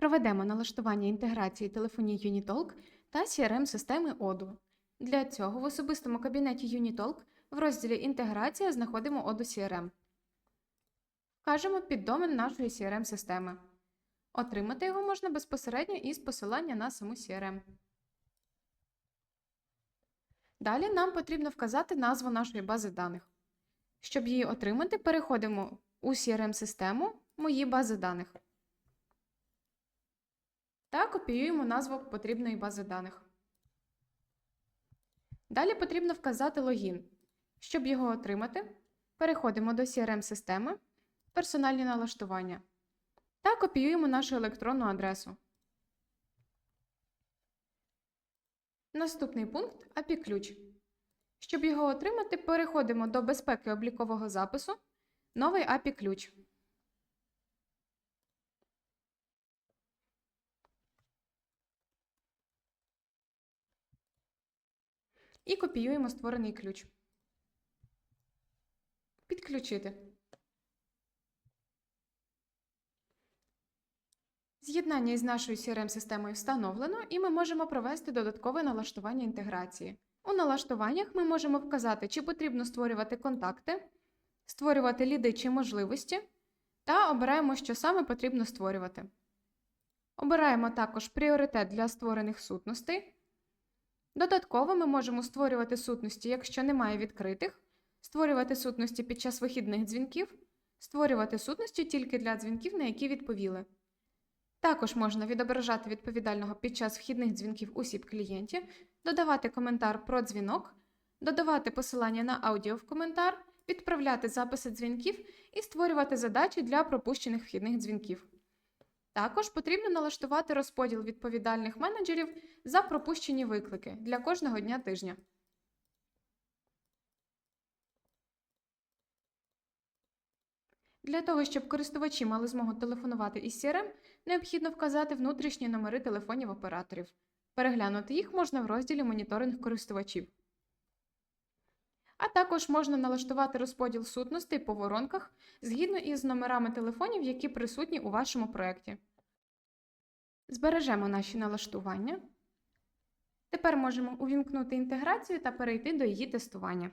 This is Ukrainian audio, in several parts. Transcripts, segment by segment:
Проведемо налаштування інтеграції телефонії Unitalk та CRM-системи Odoo. Для цього в особистому кабінеті Unitalk в розділі Інтеграція знаходимо Odoo CRM. Вкажемо піддомен нашої CRM-системи. Отримати його можна безпосередньо із посилання на саму CRM. Далі нам потрібно вказати назву нашої бази даних. Щоб її отримати, переходимо у CRM-систему Мої бази даних та копіюємо назву потрібної бази даних. Далі потрібно вказати логін. Щоб його отримати, переходимо до CRM-системи Персональні налаштування та копіюємо нашу електронну адресу. Наступний пункт API ключ. Щоб його отримати, переходимо до безпеки облікового запису, новий API І копіюємо створений ключ. Підключити. З'єднання із нашою CRM-системою встановлено, і ми можемо провести додаткове налаштування інтеграції. У налаштуваннях ми можемо вказати, чи потрібно створювати контакти, створювати ліди чи можливості, та обираємо, що саме потрібно створювати. Обираємо також пріоритет для створених сутностей. Додатково ми можемо створювати сутності, якщо немає відкритих, створювати сутності під час вихідних дзвінків, створювати сутності тільки для дзвінків, на які відповіли. Також можна відображати відповідального під час вхідних дзвінків у сіп клієнті, додавати коментар про дзвінок, додавати посилання на аудіо в коментар, відправляти записи дзвінків і створювати задачі для пропущених вхідних дзвінків. Також потрібно налаштувати розподіл відповідальних менеджерів за пропущені виклики для кожного дня тижня. Для того, щоб користувачі мали змогу телефонувати із CRM, необхідно вказати внутрішні номери телефонів операторів. Переглянути їх можна в розділі Моніторинг користувачів. А також можна налаштувати розподіл сутностей по воронках згідно із номерами телефонів, які присутні у вашому проєкті. Збережемо наші налаштування. Тепер можемо увімкнути інтеграцію та перейти до її тестування.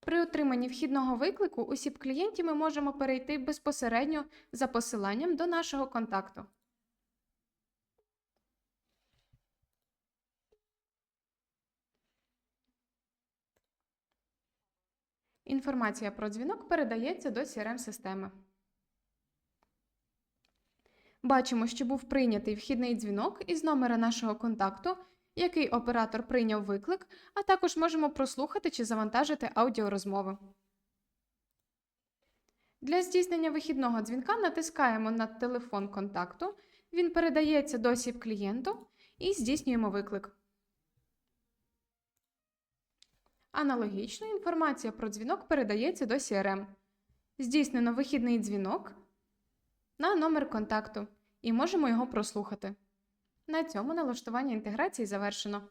При отриманні вхідного виклику у клієнті ми можемо перейти безпосередньо за посиланням до нашого контакту. Інформація про дзвінок передається до CRM-системи. Бачимо, що був прийнятий вхідний дзвінок із номера нашого контакту, який оператор прийняв виклик, а також можемо прослухати чи завантажити аудіорозмови. Для здійснення вихідного дзвінка натискаємо на телефон контакту, він передається до сіп клієнту і здійснюємо виклик. Аналогічно інформація про дзвінок передається до CRM. Здійснено вихідний дзвінок на номер контакту і можемо його прослухати. На цьому налаштування інтеграції завершено.